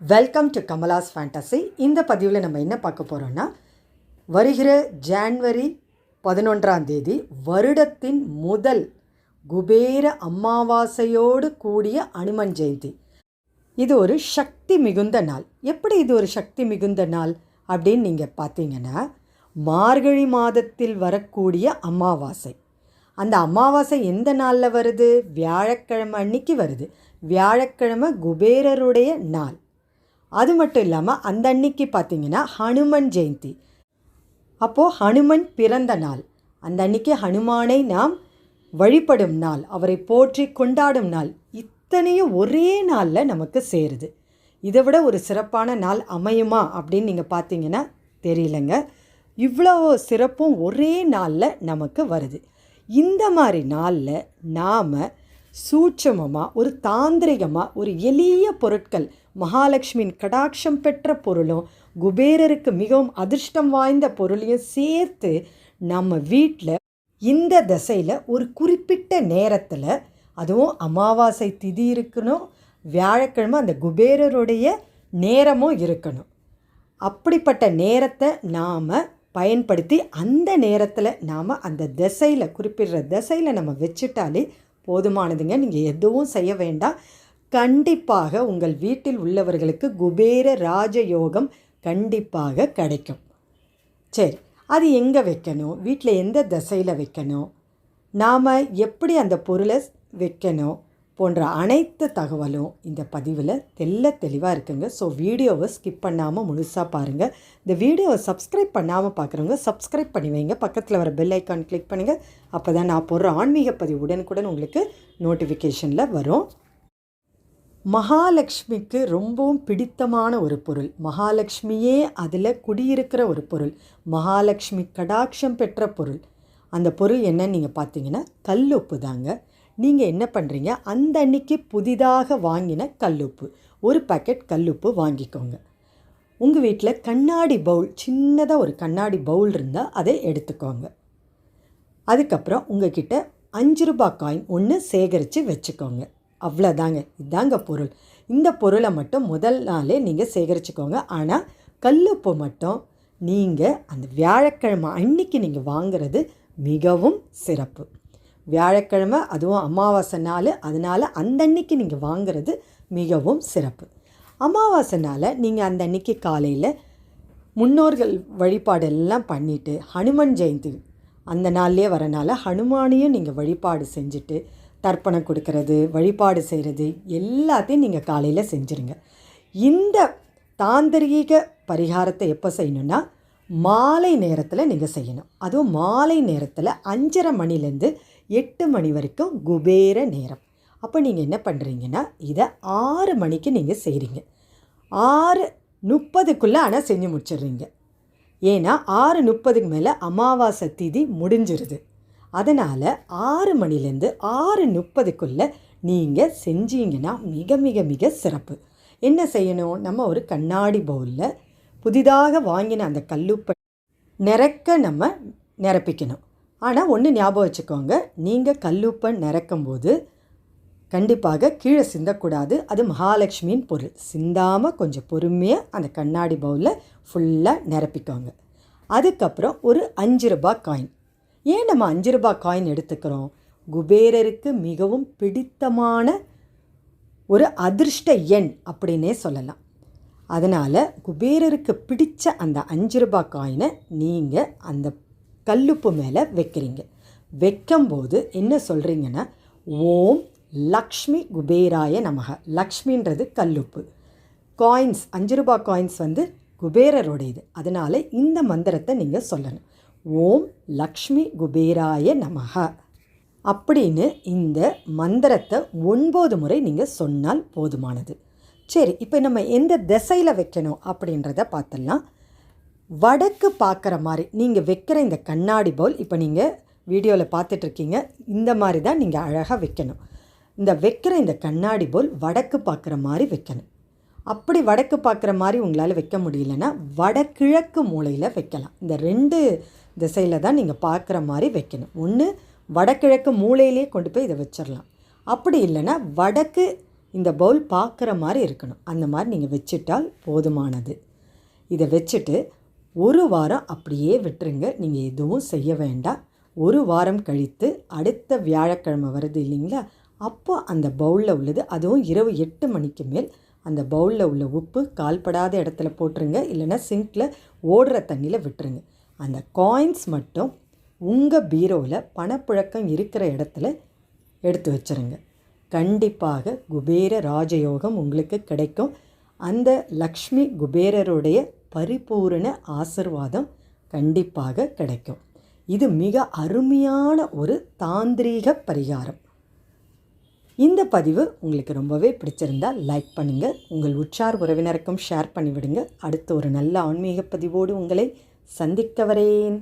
Welcome to Kamala's fantasy இந்த பதிவில் நம்ம என்ன பார்க்க போகிறோன்னா வருகிற ஜான்வரி பதினொன்றாம் தேதி வருடத்தின் முதல் குபேர அமாவாசையோடு கூடிய அனுமன் ஜெயந்தி. இது ஒரு சக்தி மிகுந்த நாள். எப்படி இது ஒரு சக்தி மிகுந்த நாள் அப்படின்னு நீங்கள் பார்த்தீங்கன்னா மார்கழி மாதத்தில் வரக்கூடிய அமாவாசை. அந்த அமாவாசை எந்த நாளில் வருது? வியாழக்கிழமை அன்னைக்கு வருது. வியாழக்கிழமை குபேரருடைய நாள். அது மட்டும் இல்லாமல் அந்த அன்னைக்கு பார்த்தீங்கன்னா ஹனுமன் ஜெயந்தி. அப்போது ஹனுமன் பிறந்த நாள். அந்த அன்னைக்கு ஹனுமானை நாம் வழிபடும் நாள். அவரை போற்றி கொண்டாடும் நாள். இத்தனையும் ஒரே நாளில் நமக்கு சேருது. இதை விட ஒரு சிறப்பான நாள் அமையுமா அப்படின்னு நீங்கள் பார்த்தீங்கன்னா தெரியலங்க. இவ்வளோ சிறப்பும் ஒரே நாளில் நமக்கு வருது. இந்த மாதிரி நாளில் நாம் சூட்சமமாக ஒரு தாந்திரிகமாக ஒரு எளிய பொருட்கள் மகாலட்சுமியின் கடாட்சம் பெற்ற பொருளும் குபேரருக்கு மிகவும் அதிர்ஷ்டம் வாய்ந்த பொருளையும் சேர்த்து நம்ம வீட்டில் இந்த திசையில் ஒரு குறிப்பிட்ட நேரத்தில் அதுவும் அமாவாசை திதி இருக்கணும் வியாழக்கிழமை அந்த குபேரருடைய நேரமும் இருக்கணும். அப்படிப்பட்ட நேரத்தை நாம் பயன்படுத்தி அந்த நேரத்தில் நாம் அந்த திசையில் குறிப்பிடுற திசையில் நம்ம வச்சுட்டாலே போதுமானதுங்க. நீங்கள் எதுவும் செய்ய வேண்டாம். கண்டிப்பாக உங்கள் வீட்டில் உள்ளவர்களுக்கு குபேர ராஜயோகம் கண்டிப்பாக கிடைக்கும். சரி அது எங்கே வைக்கணும்? வீட்டில் எந்த திசையில் வைக்கணும்? நாம் எப்படி அந்த பொருளை வைக்கணும்? போன்ற அனைத்து தகவலும் இந்த பதிவில் தெல்ல தெளிவாக இருக்குங்க. ஸோ வீடியோவை ஸ்கிப் பண்ணாமல் முழுசாக பாருங்கள் இந்த வீடியோவை சப்ஸ்கிரைப் பண்ணாமல் பார்க்குறவங்க சப்ஸ்கிரைப் பண்ணி வைங்க. பக்கத்தில் வர பெல் ஐக்கான் கிளிக் பண்ணுங்கள் அப்போ தான் நான் போடுற ஆன்மீக பதிவு உடனுக்குடன் உங்களுக்கு நோட்டிஃபிகேஷனில் வரும். மகாலட்சுமிக்கு ரொம்பவும் பிடித்தமான ஒரு பொருள். மகாலட்சுமியே அதில் குடியிருக்கிற ஒரு பொருள். மகாலட்சுமி கடாட்சம் பெற்ற பொருள். அந்த பொருள் என்னன்னு நீங்கள் பார்த்தீங்கன்னா கல்லுப்பு தாங்க. நீங்கள் என்ன பண்ணுறீங்க அந்த அன்னைக்கு புதிதாக வாங்கின கல்லுப்பு. ஒரு பாக்கெட் கல்லுப்பு வாங்கிக்கோங்க. உங்கள் வீட்டில் கண்ணாடி பவுல் சின்னதாக ஒரு கண்ணாடி பவுல் இருந்தால் அதை எடுத்துக்கோங்க. அதுக்கப்புறம் உங்ககிட்ட அஞ்சு ரூபாய் காயின் ஒன்று சேகரித்து வச்சுக்கோங்க. அவ்வளோதாங்க இதாங்க பொருள். இந்த பொருளை மட்டும் முதல் நாளே நீங்கள் சேகரிச்சுக்கோங்க. ஆனால் கல்லுப்பு மட்டும் நீங்கள் அந்த வியாழக்கிழமை அன்னைக்கு நீங்கள் வாங்கிறது மிகவும் சிறப்பு. வியாழக்கிழமை அதுவும் அமாவாசை நாள். அதனால் அந்த அன்னைக்கு நீங்கள் வாங்குறது மிகவும் சிறப்பு. அமாவாசை நாள் நீங்கள் அந்த அன்னைக்கு காலையில் முன்னோர்கள் வழிபாடெல்லாம் பண்ணிவிட்டு ஹனுமன் ஜெயந்தி அந்த நாள்லேயே வரனால ஹனுமானையும் நீங்கள் வழிபாடு செஞ்சுட்டு தர்ப்பணம் கொடுக்கறது வழிபாடு செய்கிறது எல்லாத்தையும் நீங்கள் காலையில் செஞ்சுருங்க. இந்த தாந்திரீக பரிகாரத்தை எப்போ செய்யணுன்னா மாலை நேரத்தில் நீங்கள் செய்யணும். அதுவும் மாலை நேரத்தில் அஞ்சரை மணிலேருந்து எட்டு மணி வரைக்கும் குபேர நேரம். அப்போ நீங்கள் என்ன பண்ணுறீங்கன்னா இதை ஆறு மணிக்கு நீங்கள் செய்கிறீங்க ஆறு முப்பதுக்குள்ளே ஆனால் செஞ்சு முடிச்சிடுறீங்க. ஏன்னா ஆறு முப்பதுக்கு மேலே அமாவாசை திதி முடிஞ்சிருது. அதனால் ஆறு மணிலேருந்து ஆறு முப்பதுக்குள்ளே நீங்கள் செஞ்சீங்கன்னா மிக மிக மிக சிறப்பு. என்ன செய்யணும்? நம்ம ஒரு கண்ணாடி பவுலில் புதிதாக வாங்கின அந்த கல்லுப்பை நிறக்க நம்ம நிரப்பிக்கணும். ஆனால் ஒன்று ஞாபகம் வச்சுக்கோங்க. நீங்கள் கல்லுப்பை நிறக்கும்போது கண்டிப்பாக கீழே சிந்தக்கூடாது. அது மகாலட்சுமியின் பொருள். சிந்தாமல் கொஞ்சம் பொறுமையாக அந்த கண்ணாடி பவுலில் ஃபுல்லாக நிரப்பிக்கோங்க. அதுக்கப்புறம் ஒரு அஞ்சு ரூபாய் காயின் ஏன் நம்ம அஞ்சு ரூபாய் காயின் எடுத்துக்கிறோம்? குபேரருக்கு மிகவும் பிடித்தமான ஒரு அதிர்ஷ்ட எண் அப்படின்னே சொல்லலாம். அதனால் குபேரருக்கு பிடித்த அந்த அஞ்சு ரூபாய் காயினை நீங்கள் அந்த கல்லுப்பு மேலே வைக்கிறீங்க. வைக்கும்போது என்ன சொல்கிறீங்கன்னா ஓம் லக்ஷ்மி குபேராய நமக. லக்ஷ்மின்றது கல்லுப்பு. காயின்ஸ் அஞ்சு ரூபாய் காயின்ஸ் வந்து குபேரருடையது. அதனால் இந்த மந்திரத்தை நீங்கள் சொல்லணும். ஓம் லக்ஷ்மி குபேராய நமக. அப்படின்னு இந்த மந்திரத்தை ஒன்பது முறை நீங்கள் சொன்னால் போதுமானது. சரி இப்போ நம்ம எந்த திசையில் வைக்கணும் அப்படின்றத பார்த்துடலாம். வடக்கு பார்க்குற மாதிரி நீங்கள் வைக்கிற இந்த கண்ணாடி பவுல் இப்போ நீங்கள் வீடியோவில் பார்த்துட்ருக்கீங்க இந்த மாதிரி தான் நீங்கள் அழகாக வைக்கணும். இந்த வைக்கிற இந்த கண்ணாடி பவுல் வடக்கு பார்க்குற மாதிரி வைக்கணும். அப்படி வடக்கு பார்க்குற மாதிரி உங்களால் வைக்க முடியலன்னா வடகிழக்கு மூலையில் வைக்கலாம். இந்த ரெண்டு திசையில் தான் நீங்கள் பார்க்குற மாதிரி வைக்கணும். ஒன்று வடகிழக்கு மூலையிலே கொண்டு போய் இதை வச்சிடலாம். அப்படி இல்லைன்னா வடக்கு இந்த பவுல் பார்க்குற மாதிரி இருக்கணும். அந்த மாதிரி நீங்கள் வச்சிட்டால் போதுமானது. இதை வச்சுட்டு ஒரு வாரம் அப்படியே விட்டுருங்க. நீங்கள் எதுவும் செய்ய வேண்டாம். ஒரு வாரம் கழித்து அடுத்த வியாழக்கிழமை வருது இல்லைங்களா? அப்போ அந்த பவுலில் உள்ளது. அதுவும் இரவு எட்டு மணிக்கு மேல். அந்த பவுலில் உள்ள உப்பு கால்படாத இடத்துல போட்டுருங்க. இல்லைன்னா சிங்கில் ஓடுற தண்ணியில் விட்டுருங்க. அந்த காயின்ஸ் மட்டும் உங்கள் பீரோவில் பணப்புழக்கம் இருக்கிற இடத்துல எடுத்து வச்சுருங்க. கண்டிப்பாக குபேர ராஜயோகம் உங்களுக்கு கிடைக்கும். அந்த லக்ஷ்மி குபேரருடைய பரிபூரண ஆசிர்வாதம் கண்டிப்பாக கிடைக்கும். இது மிக அருமையான ஒரு தாந்திரீக பரிகாரம். இந்த பதிவு உங்களுக்கு ரொம்பவே பிடிச்சிருந்தால் லைக் பண்ணுங்கள் உங்கள் உற்றார் உறவினருக்கும் ஷேர் பண்ணிவிடுங்க. அடுத்து ஒரு நல்ல ஆன்மீக பதிவோடு உங்களை சந்திக்க வரேன்.